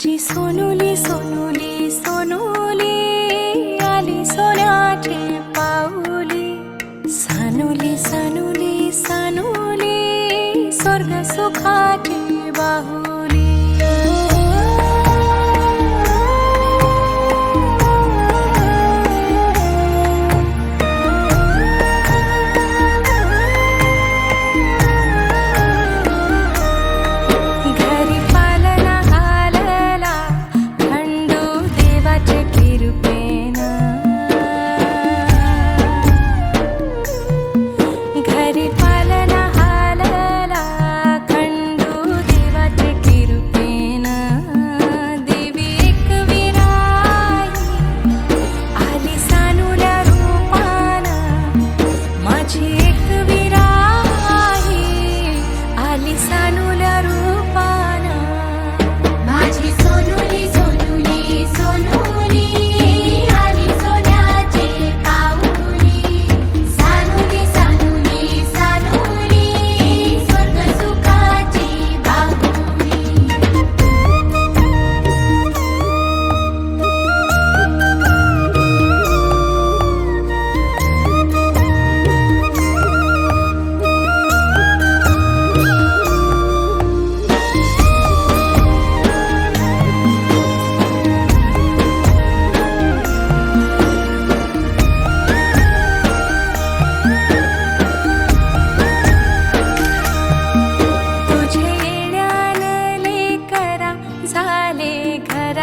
सोनुली सोनुली सोनुली आली सोन्याचे पाऊली. सानुली सानुली सानुली स्वर्ग सुखाचे बाहुली.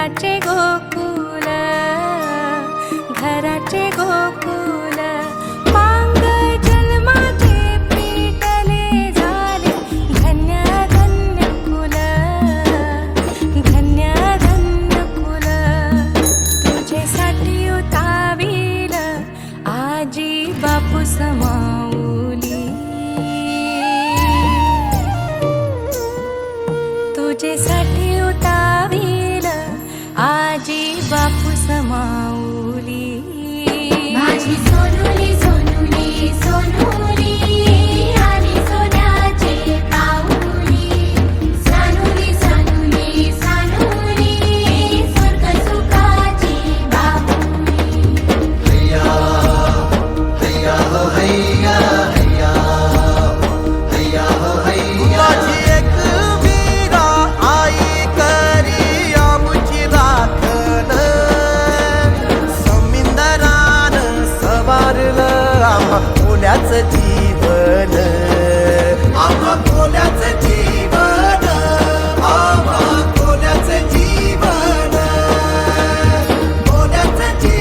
घराचे गोकुल घराचे गोकुल. मांग जन्माचे पेटले झाले धन्य धन्य कुल धन्य धन्य कुल तुझेसाठी उतावील आजी बापू समाऊली बापू समाऊली. माझी सोनुली कोल्याचं जीवन. आम्हा कोल्याचं जीवन.